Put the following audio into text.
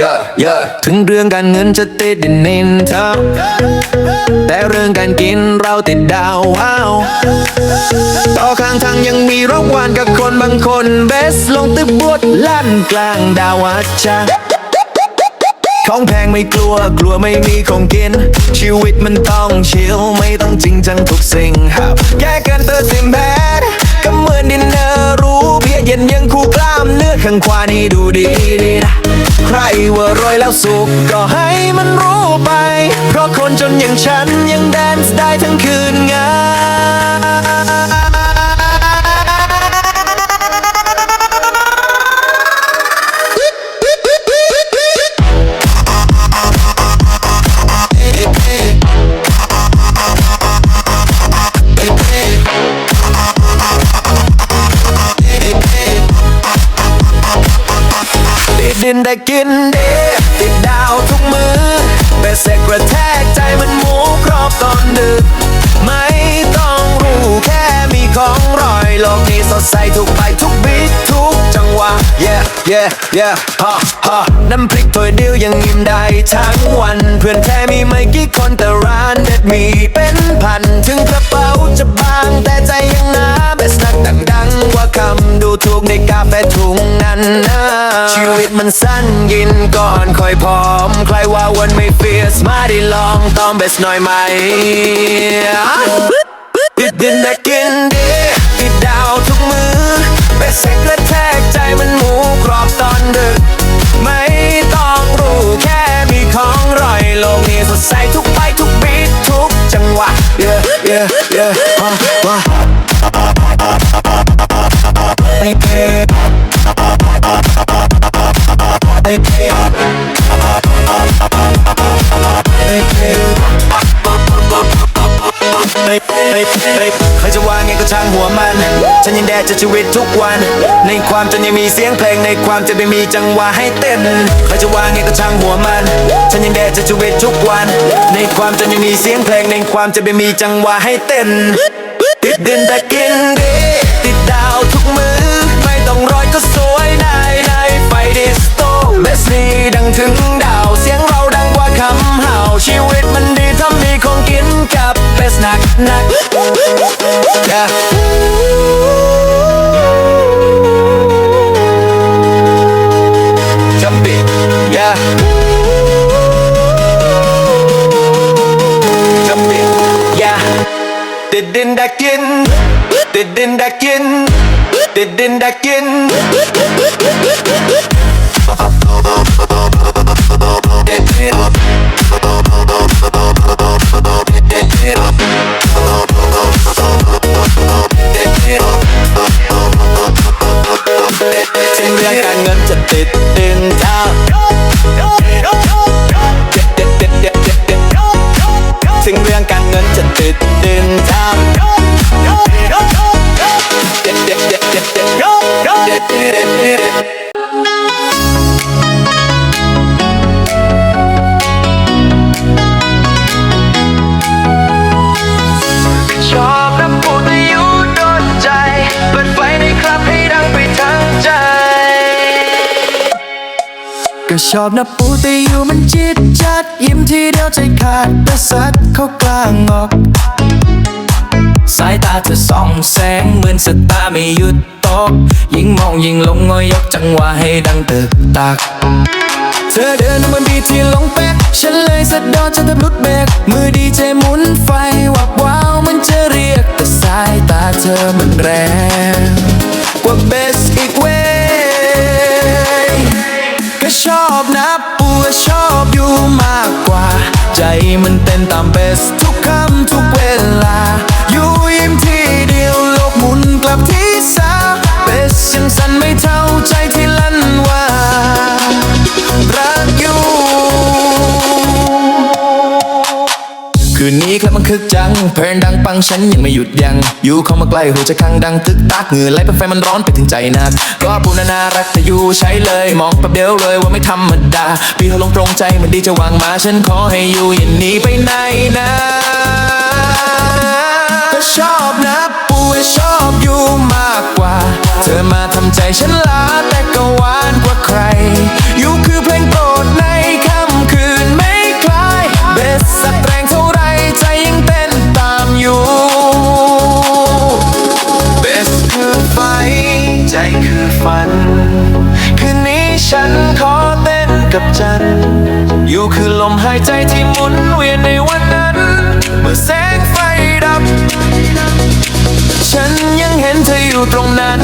yeah yeah ถึงเรื่องการเงินจะติดดินเน้นเธอแต่เรื่องการกินเราติดดาวว้าวต่อข้างทางยังมีรางวัลกับคนบางคนเบสลงตึบบวดลั่นกลางดาวอาจาของแพงไม่กลัวกลัวไม่มีของกิน ชีวิตมันต้องชิลไม่ต้องจริงจังทุกสิ่งครับแค่กันเตอร์สิมแพดก็เหมือนดินเนอร์รู้เพียเย็นยังคู่กล้ามเนื้อข้างขวานี่ดูดีดีนะ ใครว่ารวยแล้วสุข ก็ให้มันรู้ไป เพราะคนจนอย่างฉันยังแดนซ์ได้ทั้งคืนไงินได้กินเดติดดาวทุกมือแต่เสกกระแทกใจมันหมูกรอบตอนดึก ไม่ต้องรู้แค่มีของรอยโลกนี้สดใสทุกไปทุกบีททุกจังหวะ yeah yeah yeah ฮ่าฮ่าน้ำพริกถ้วยเดียวยังยิ้มได้ทั้งวัน เพื่อนแท้มีไม่กี่คนแต่ สั้นกินก่อนค่อยพร้อม ใครว่าวันไม่เฟียสมาได้ลองตอมเบสหน่อยไหมติดดินแต่กินดีติดดาวทุกมือเบสเซ็กและแทกใจมันหมูกรอบตอนดึก ใครจะว่าไงก็ช่างหัวมัน ฉันยังแดดจะชีวิตทุกวัน ในความจนยังมีเสียงเพลงในความจะไม่มีจังหวะให้เต้น ใครจะว่าไงก็ช่างหัวมัน ฉันยังแดดจะชีวิตทุกวัน ในความจนยังมีเสียงเพลงในความจะไม่มีจังหวะให้เต้น ติดดินแต่กินดีติดดาว night yeah. Jump it, yeah. Jump it, yeah. Dedin dakin Dedin dakin Dedin dakin Dedin ก็ชอบนะปูแต่อยู่มันจิตจัด ยิ้มทีเดียวใจขาดแต่สัดเข้ากลางออก สายตาเธอส่องแสงเหมือนสตาร์ไม่หยุดตก ยิ่งมองยิ่งลงงอยยกจังหวะให้ดังตึกตัก เธอเดินมันบีที่ลงเป๊กฉันเลยสะดอจนแทบหลุดเบรกมือดีเจหมุนไฟวับว้าวมันจะเรียกแต่สายตาเธอมันแรง cuentan กจัง เพลินดังปังฉันยังไม่หยุดยัง อยู่เข้ามาใกล้หูจะคังดังตึกตักเหงื่อไหลเป็นไฟมันร้อนไปถึงใจนัก ก็ปูนานารักแต่อยู่ใช้เลย มองแป๊บเดียวเลยว่าไม่ธรรมดา พี่เขาลงตรงใจมันดีจะวางมาฉันขอให้อยู่อย่าหนีไปไหนนะ กับจัน อยู่คือลมหายใจที่หมุนเวียนในวันนั้น เมื่อแสงไฟดับ ฉันยังเห็นเธออยู่ตรงนั้น